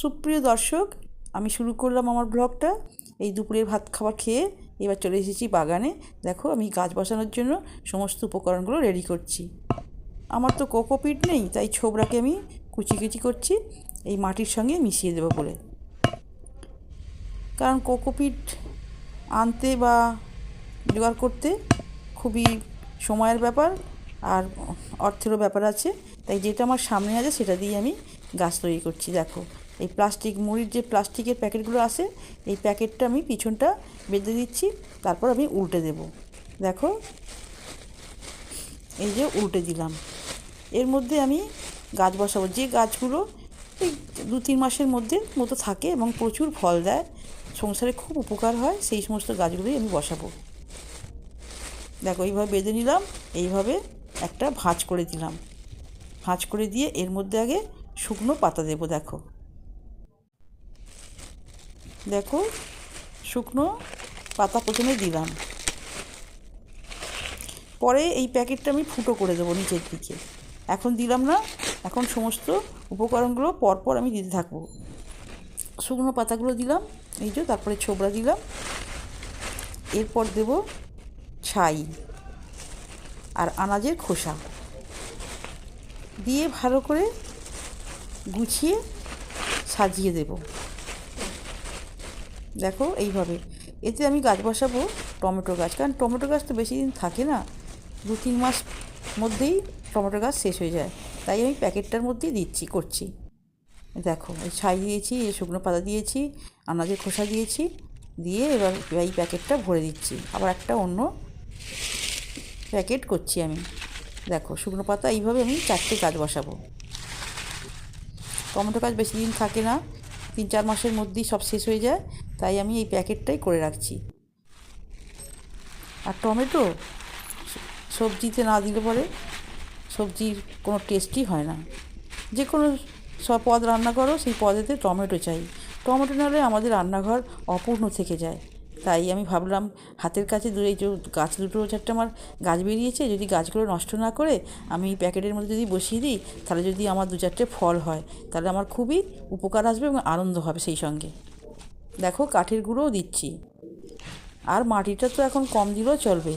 সুপ্রিয় দর্শক, আমি শুরু করলাম আমার ব্লগটা। এই দুপুরের ভাত খাবার খেয়ে এবার চলে এসেছি বাগানে। দেখো, আমি গাছ বসানোর জন্য সমস্ত উপকরণগুলো রেডি করছি। আমার তো কোকোপিট নেই, তাই ছোবরাকে আমি কুচি কুচি করছি, এই মাটির সঙ্গে মিশিয়ে দেবো বলে। কারণ কোকোপিট আনতে বা জোগাড় করতে খুবই সময়ের ব্যাপার আর অর্থেরও ব্যাপার আছে। তাই যেটা আমার সামনে আছে, সেটা দিয়ে আমি গাছ তৈরি করছি, দেখো। এই প্লাস্টিক মুড়ির যে প্লাস্টিকের প্যাকেটগুলো আছে, এই প্যাকেটটা আমি পিছনটা বেঁধে দিচ্ছি, তারপর আমি উল্টে দেব। দেখো, এই যে উল্টে দিলাম। এর মধ্যে আমি গাছ বসাবো। যে গাছগুলো এই দু তিন মাসের মধ্যে মতো থাকে এবং প্রচুর ফল দেয়, সংসারে খুব উপকার হয়, সেই সমস্ত গাছগুলোই আমি বসাবো। দেখো, এইভাবে বেঁধে নিলাম, এইভাবে একটা ভাঁজ করে দিলাম। ভাঁজ করে দিয়ে এর মধ্যে আগে শুকনো পাতা দেবো, দেখো। দেখো, শুকনো পাতা প্রথমে দিলাম। পরে এই প্যাকেটটা আমি ফুটো করে দেবো নিচের দিকে। এখন দিলাম না, এখন সমস্ত উপকরণগুলো পরপর আমি দিতে থাকব। শুকনো পাতাগুলো দিলাম, এই যে তারপরে ছোবড়া দিলাম। এরপর দেব ছাই আর আনাজের খোসা। দিয়ে ভালো করে গুছিয়ে সাজিয়ে দেব। দেখো এইভাবে। এতে আমি গাছ বসাবো টমেটো গাছ, কারণ টমেটো গাছ তো বেশি দিন থাকে না। দু তিন মাস মধ্যেই টমেটো গাছ শেষ হয়ে যায়। তাই আমি প্যাকেটটার মধ্যেই দিচ্ছি, করছি। দেখো, এই ছাই দিয়েছি, এই শুকনো পাতা দিয়েছি, আনাজের খোসা দিয়েছি, দিয়ে এবার এই প্যাকেটটা ভরে দিচ্ছি। আবার একটা অন্য প্যাকেট করছি আমি। দেখো, শুকনো পাতা এইভাবে আমি চারটে গাছ বসাবো। টমেটো গাছ বেশি দিন থাকে না। তিন চার মাসের মধ্যেই সব শেষ হয়ে যায়, তাই আমি এই প্যাকেটটাই করে রাখছি। আর টমেটো? সবজিতে না দিলে পরে সবজির কোনো টেস্টই হয় না। যে কোনো সব পদ রান্না করো, সেই পদেতে টমেটো চাই। টমেটো নাহলে আমাদের রান্নাঘর অপূর্ণ থেকে যায়। তাই আমি ভাবলাম হাতের কাছে দু এই যে গাছ দুটো চারটে আমার গাছ বেরিয়েছে, যদি গাছগুলো নষ্ট না করে আমি প্যাকেটের মধ্যে যদি বসিয়ে দিই, তাহলে যদি আমার দু চারটে ফল হয়, তাহলে আমার খুবই উপকার আসবে এবং আনন্দ হবে সেই সঙ্গে। দেখো কাঠের গুঁড়োও দিচ্ছি। আর মাটিটা তো এখন কম দিলেও চলবে।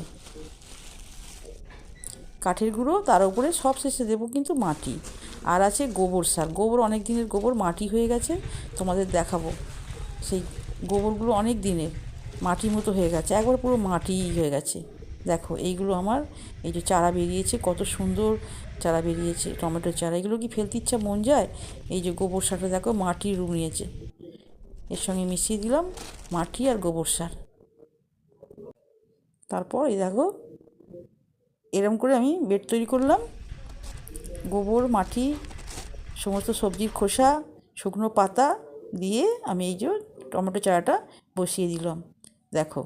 কাঠের গুঁড়ো তার উপরে সব শেষে দেবো কিন্তু মাটি। আর আছে গোবর সার। গোবর অনেক দিনের গোবর মাটি হয়ে গেছে, তোমাদের দেখাবো। সেই গোবরগুলো অনেক দিনের। মাটির মতো হয়ে গেছে, একবার পুরো মাটি হয়ে গেছে। দেখো, এইগুলো আমার, এই যে চারা বেরিয়েছে, কত সুন্দর চারা বেরিয়েছে টমেটোর চারা, এগুলো কি ফেলতে ইচ্ছা মন যায়? এই যে গোবর সারটা দেখো মাটির রূপ নিয়েছে এর সঙ্গে মিশিয়ে দিলাম মাটি আর গোবর সার। তারপর এই দেখো, এরম করে আমি বেড তৈরি করলাম। গোবর, মাটি, সমস্ত সবজির খোসা, শুকনো পাতা দিয়ে আমি এই যে টমেটো চারাটা বসিয়ে দিলাম। দেখো।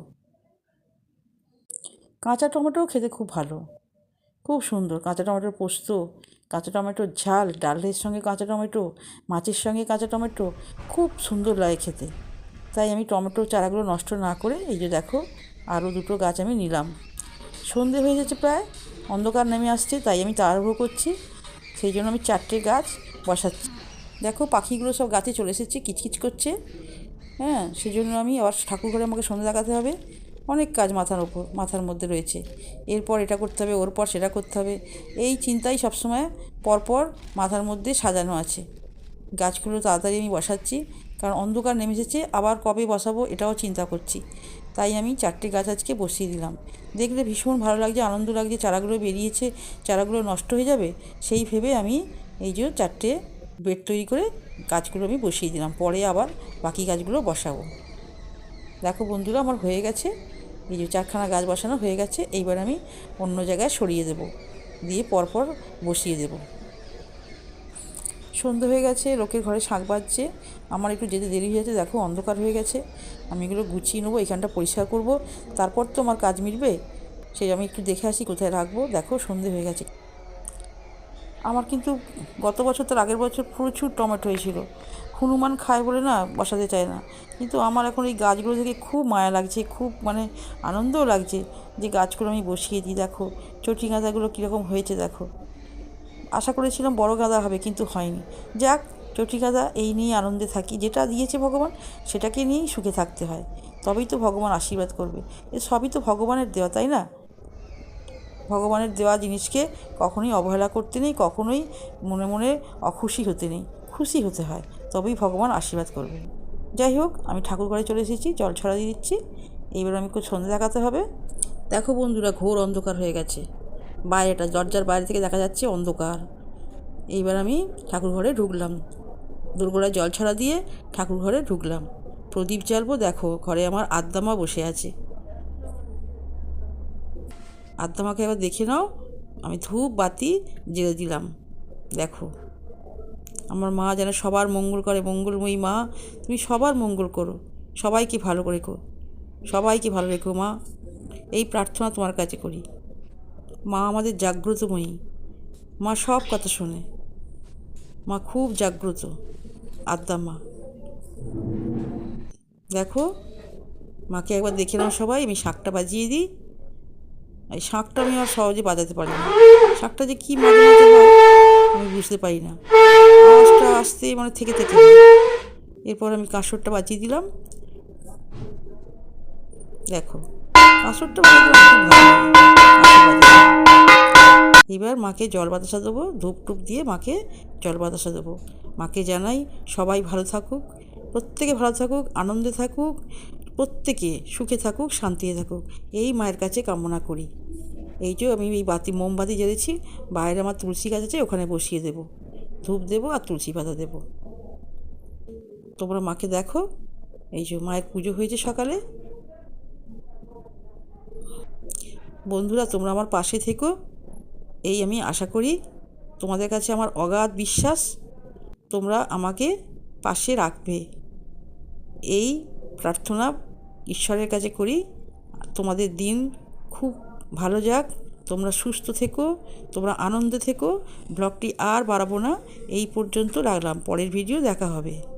কাঁচা টমেটো খেতে খুব ভালো। খুব সুন্দর। কাঁচা টমেটোর পোস্ত, কাঁচা টমেটোর ঝাল ডালের সঙ্গে কাঁচা টমেটো, মাছের সঙ্গে কাঁচা টমেটো, খুব সুন্দর লাগে খেতে। তাই আমি টমেটো চারাগুলো নষ্ট না করে এই যে দেখো, আরও দুটো গাছ আমি নিলাম। সন্ধে হয়ে যাচ্ছে প্রায়, অন্ধকার নেমে আসছে, তাই আমি তাড়াহুড়ো করছি। সেই জন্য আমি চারটে গাছ বসাচ্ছি। দেখো পাখিগুলো সব গাছে চলে এসেছে, কিচকিচ করছে। হ্যাঁ সেই জন্য আমি আবার ঠাকুর ঘরে আমাকে সন্ধে দেখাতে হবে। অনেক কাজ মাথার ওপর, মাথার মধ্যে রয়েছে। এরপর এটা করতে হবে ওর পর সেটা করতে হবে। এই চিন্তাই সবসময় পরপর মাথার মধ্যে সাজানো আছে। গাছগুলো তাড়াতাড়ি আমি বসাচ্ছি, কারণ অন্ধকার নেমে এসেছে, আবার কবে বসাবো এটাও চিন্তা করছি। তাই আমি চারটে গাছ আজকে বসিয়ে দিলাম। দেখলে ভীষণ ভালো লাগছে, আনন্দ লাগছে, চারাগুলো বেরিয়েছে, চারাগুলো নষ্ট হয়ে যাবে, সেই ভেবে আমি এই যে চারটে বেড তৈরি করে গাছগুলো আমি বসিয়ে দিলাম। পরে আবার বাকি গাছগুলো বসাবো। দেখো বন্ধুরা, আমার হয়ে গেছে। এই যে চারখানা গাছ বসানো হয়ে গেছে। এইবার আমি অন্য জায়গায় সরিয়ে দেব। দিয়ে পরপর বসিয়ে দেব। সন্ধে হয়ে গেছে, লোকের ঘরে শাক বাজছে। আমার একটু যেতে দেরি হয়ে যাচ্ছে দেখো অন্ধকার হয়ে গেছে। আমি এগুলো গুছিয়ে নেব, এখানটা পরিষ্কার করব। তারপর তো আমার কাজ মিটবে। সেই আমি একটু দেখে আসি কোথায় রাখব। দেখো সন্ধে হয়ে গেছে। আমার কিন্তু গত বছর তার আগের বছর প্রচুর টমেটো হয়েছিল। হনুমান খায় বলে না বসাতে চায় না। কিন্তু আমার এখন এই গাছগুলো থেকে খুব মায়া লাগছে, খুব মানে আনন্দও লাগছে যে গাছগুলো আমি বসিয়ে দিই। দেখো, চটি গাঁদাগুলো কীরকম হয়েছে দেখো। আশা করেছিলাম বড় গাঁদা হবে কিন্তু হয়নি। যাক, চটি গাঁদা এই নিয়ে আনন্দে থাকি। যেটা দিয়েছে ভগবান, সেটাকে নিয়েই সুখে থাকতে হয়। তবেই তো ভগবান আশীর্বাদ করবে। এ সবই তো ভগবানের দেওয়া, তাই না? ভগবানের দেওয়া জিনিসকে কখনোই অবহেলা করতে নেই, কখনোই মনে মনে অখুশি হতে নেই, খুশি হতে হয়, তবেই ভগবান আশীর্বাদ করবে যাই হোক, আমি ঠাকুর ঘরে চলে এসেছি, জল ছড়া দিয়ে দিচ্ছি, এইবার আমি খুব সন্ধে দেখাতে হবে। দেখো বন্ধুরা, ঘোর অন্ধকার হয়ে গেছে। বাইরেটা, দরজার বাইরে থেকে দেখা যাচ্ছে অন্ধকার। এইবার আমি ঠাকুর ঘরে ঢুকলাম। দুর্গোড়ায় জল ছড়া দিয়ে ঠাকুর ঘরে ঢুকলাম। প্রদীপ জ্বালবো, দেখো, ঘরে আমার আদ্দামা বসে আছে। আদ্দামাকে এবার দেখে নাও, আমি ধূপ বাতি জেলে দিলাম। দেখো, আমার মা যেন সবার মঙ্গল করে, মঙ্গলময়ী মা। তুমি সবার মঙ্গল করো, সবাইকে ভালো রেখো, সবাইকে ভালো রেখো মা। এই প্রার্থনা তোমার কাছে করি। মা আমাদের জাগ্রতময়ী, মা সব কথা শোনে। মা খুব জাগ্রত, আদ্যা মা। দেখো, মাকে একবার দেখে নাও সবাই, আমি শাকটা বাজিয়ে দিই। এই শাঁখটা আমি আর সহজে বাজাতে পারি না। শাঁখটা যে কী মাঝে মাঝে হয়, আমি বুঝতে পারি না। আওয়াজটা আসতে মানে থেকে থেকে এরপর আমি কাঁসরটা বাজিয়ে দিলাম। দেখো, কাঁসরটা। এবার মাকে জল বাতাসা দেবো, ধূপ টুপ দিয়ে মাকে জল বাতাসা দেবো। মাকে জানাই, সবাই ভালো থাকুক, প্রত্যেকে ভালো থাকুক, আনন্দে থাকুক প্রত্যেকে সুখে থাকুক, শান্তিতে থাকুক। এই মায়ের কাছে কামনা করি। এই যে আমি এই বাতি, মোমবাতি জ্বেলেছি, বাইরে আমার তুলসী গাছ আছে, ওখানে বসিয়ে দেবো। ধূপ দেবো আর তুলসী পাতা দেবো। তোমরা মাকে দেখো। এই যে মায়ের পুজো হয়েছে সকালে। বন্ধুরা, তোমরা আমার পাশে থেকো। এই আমি আশা করি তোমাদের কাছে আমার অগাধ বিশ্বাস। তোমরা আমাকে পাশে রাখবে। এই প্রার্থনা ঈশ্বরের কাছে করি। তোমাদের দিন খুব ভালো যাক। তোমরা সুস্থ থেকো, তোমরা আনন্দে থেকো। ব্লগটি আর বাড়াবো না। এই পর্যন্ত রাখলাম। পরের ভিডিও দেখা হবে।